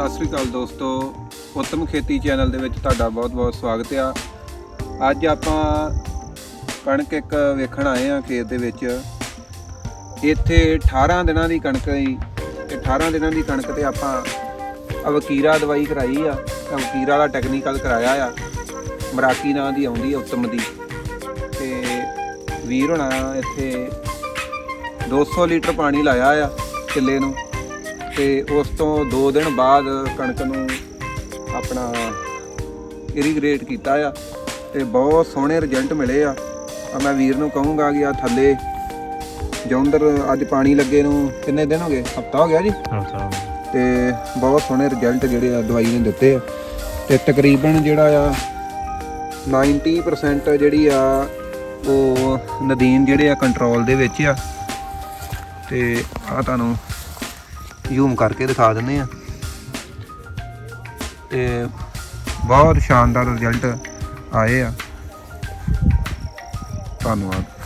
ਸਤਿ ਸ੍ਰੀ ਅਕਾਲ ਦੋਸਤੋ। ਉੱਤਮ ਖੇਤੀ ਚੈਨਲ ਦੇ ਵਿੱਚ ਤੁਹਾਡਾ ਬਹੁਤ-ਬਹੁਤ ਸਵਾਗਤ ਆ। ਅੱਜ ਆਪਾਂ ਕਣਕ ਇੱਕ ਵੇਖਣ ਆਏ ਆ ਖੇਤ ਦੇ ਵਿੱਚ। ਇੱਥੇ 18 ਦਿਨਾਂ ਦੀ ਕਣਕ ਹੀ ਤੇ 18 ਦਿਨਾਂ ਦੀ ਕਣਕ ਤੇ ਆਪਾਂ ਅਵਕੀਰਾ ਦਵਾਈ ਕਰਾਈ ਆ। ਅਵਕੀਰਾ ਵਾਲਾ ਟੈਕਨੀਕਲ ਕਰਾਇਆ ਆ। ਮਰਾਕੀ ਨਾਂ ਦੀ ਆਉਂਦੀ ਆ ਉੱਤਮ ਦੀ। ਤੇ ਵੀਰ ਹੋਣਾ ਇੱਥੇ 200 ਲੀਟਰ ਪਾਣੀ ਲਾਇਆ ਆ ਕਿੱਲੇ ਨੂੰ। ਤੇ ਉਸ ਤੋਂ 2 ਦਿਨ ਬਾਅਦ ਕਣਕ ਨੂੰ ਆਪਣਾ ਇਰੀਗ੍ਰੇਟ ਕੀਤਾ ਆ ਤੇ ਬਹੁਤ ਸੋਹਣੇ ਰਿਜ਼ਲਟ ਮਿਲੇ ਆ। ਆ ਮੈਂ ਵੀਰ ਨੂੰ ਕਹੂੰਗਾ ਕਿ ਆ ਥੱਲੇ ਜੌਂਦਰ ਅੱਜ ਪਾਣੀ ਲੱਗੇ ਨੂੰ ਕਿੰਨੇ ਦਿਨ ਹੋ ਗਏ? ਹਫਤਾ ਹੋ ਗਿਆ ਜੀ? ਹਾਂ ਤੇ ਬਹੁਤ ਸੋਹਣੇ ਰਿਜ਼ਲਟ ਜਿਹੜੇ ਆ ਦਵਾਈ ਨੇ ਦਿੱਤੇ ਆ। ਤੇ ਤਕਰੀਬਨ ਜਿਹੜਾ ਆ 90% ਜਿਹੜੀ ਆ ਉਹ ਨਦੀਨ ਜਿਹੜੇ ਆ ਕੰਟਰੋਲ ਦੇ ਵਿੱਚ ਆ। ਤੇ ਆ ਤੁਹਾਨੂੰ ਜ਼ੂਮ ਕਰਕੇ ਦਿਖਾ ਦਿੰਦੇ ਆ। ਤੇ ਬਹੁਤ ਸ਼ਾਨਦਾਰ ਰਿਜ਼ਲਟ ਆਏ ਆ। ਧੰਨਵਾਦ।